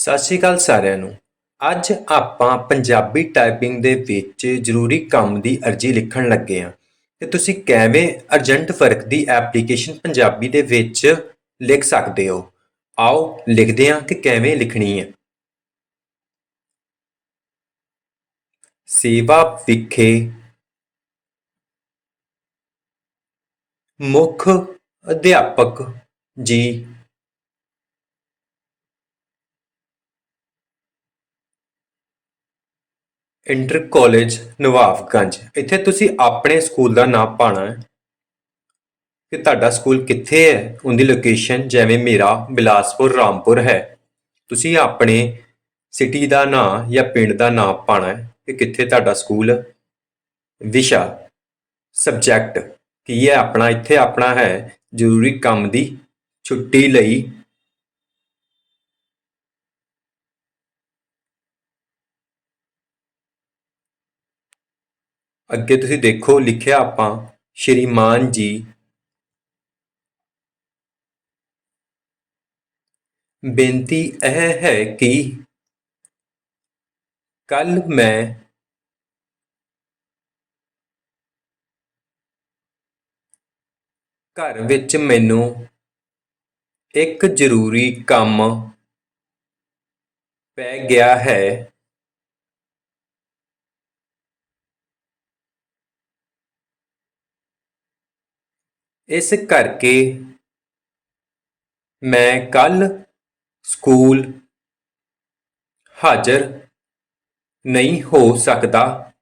ਸਤਿ ਸ਼੍ਰੀ ਅਕਾਲ ਸਾਰਿਆਂ ਨੂੰ। ਅੱਜ ਆਪਾਂ ਪੰਜਾਬੀ ਟਾਈਪਿੰਗ ਦੇ ਵਿੱਚ ਜ਼ਰੂਰੀ ਕੰਮ ਦੀ ਅਰਜ਼ੀ ਲਿਖਣ ਲੱਗੇ ਹਾਂ। ਤੇ ਤੁਸੀਂ ਕਿਵੇਂ ਅਰਜੈਂਟ ਵਰਕ ਦੀ ਐਪਲੀਕੇਸ਼ਨ ਪੰਜਾਬੀ ਦੇ ਵਿੱਚ ਲਿਖ ਸਕਦੇ ਹੋ? ਆਓ ਲਿਖਦੇ ਹਾਂ ਕਿ ਕਿਵੇਂ ਲਿਖਣੀ ਹੈ। ਸੇਵਾ ਵਿਖੇ ਮੁੱਖ ਅਧਿਆਪਕ ਜੀ ਇੰਟਰ ਕਾਲਜ ਨਵਾਬਗੰਜ। ਇੱਥੇ ਤੁਸੀਂ ਆਪਣੇ ਸਕੂਲ ਦਾ ਨਾਮ ਪਾਣਾ ਹੈ। ਕਿ ਤੁਹਾਡਾ ਸਕੂਲ ਕਿੱਥੇ ਹੈ? ਉਹਦੀ ਲੋਕੇਸ਼ਨ ਜਿਵੇਂ ਮੇਰਾ ਬਿਲਾਸਪੁਰ, ਰਾਮਪੁਰ ਹੈ। ਤੁਸੀਂ ਆਪਣੇ ਸਿਟੀ ਦਾ ਨਾਮ ਜਾਂ ਪਿੰਡ ਦਾ ਨਾਮ ਪਾਣਾ ਹੈ ਕਿ ਕਿੱਥੇ ਤੁਹਾਡਾ ਸਕੂਲ ਵਿਸ਼ਾ ਸਬਜੈਕਟ ਕੀ ਹੈ ਆਪਣਾ, ਇੱਥੇ ਆਪਣਾ ਹੈ। ਜ਼ਰੂਰੀ ਕੰਮ ਦੀ ਛੁੱਟੀ ਲਈ ਅੱਗੇ ਤੁਸੀਂ ਦੇਖੋ, ਲਿਖਿਆ ਆਪਾਂ ਸ਼੍ਰੀਮਾਨ ਜੀ। ਬੇਨਤੀ ਇਹ ਹੈ ਕਿ ਕੱਲ ਮੈਂ ਘਰ ਵਿੱਚ ਮੈਨੂੰ ਇੱਕ ਜ਼ਰੂਰੀ ਕੰਮ ਪੈ ਗਿਆ ਹੈ। ਇਸ ਕਰਕੇ ਮੈਂ ਕੱਲ ਸਕੂਲ ਹਾਜ਼ਰ ਨਹੀਂ ਹੋ ਸਕਦਾ।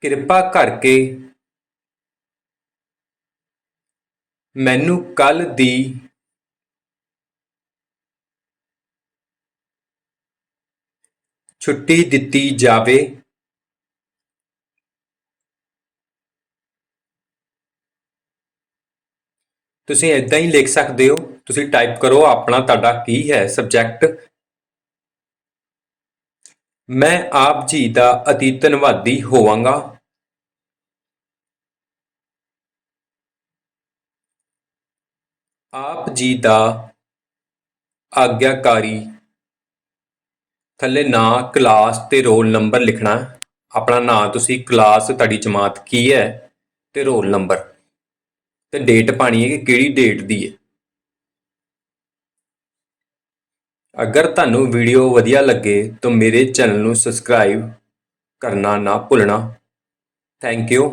ਕਿਰਪਾ ਕਰਕੇ ਮੈਨੂੰ ਕੱਲ ਦੀ ਛੁੱਟੀ ਦਿੱਤੀ ਜਾਵੇ। ਤੁਸੀਂ ਇਦਾਂ ਹੀ ਲਿਖ ਸਕਦੇ ਹੋ। ਤੁਸੀਂ ਟਾਈਪ ਕਰੋ ਆਪਣਾ ਤੁਹਾਡਾ ਕੀ ਹੈ ਸਬਜੈਕਟ ਮੈਂ ਆਪ ਜੀ ਦਾ ਅਤੀ ਧੰਨਵਾਦੀ ਹੋਵਾਂਗਾ। ਆਪ ਜੀ ਦਾ ਆਗਿਆਕਾਰੀ। ਥੱਲੇ ਨਾਂ ਕਲਾਸ ਤੇ ਰੋਲ ਨੰਬਰ ਲਿਖਣਾ। ਆਪਣਾ ਨਾਂ ਤੁਸੀਂ ਕਲਾਸ ਤੁਹਾਡੀ ਜਮਾਤ ਕੀ ਹੈ ਤੇ ਰੋਲ ਨੰਬਰ ਤੇ ਡੇਟ ਪਾਣੀ ਹੈ ਕਿ ਕਿਹੜੀ ਡੇਟ ਦੀ ਹੈ। ਅਗਰ ਤੁਹਾਨੂੰ ਵੀਡੀਓ ਵਧੀਆ ਲੱਗੇ ਤਾਂ ਮੇਰੇ ਚੈਨਲ ਨੂੰ ਸਬਸਕ੍ਰਾਈਬ ਕਰਨਾ ਨਾ ਭੁੱਲਣਾ। Thank you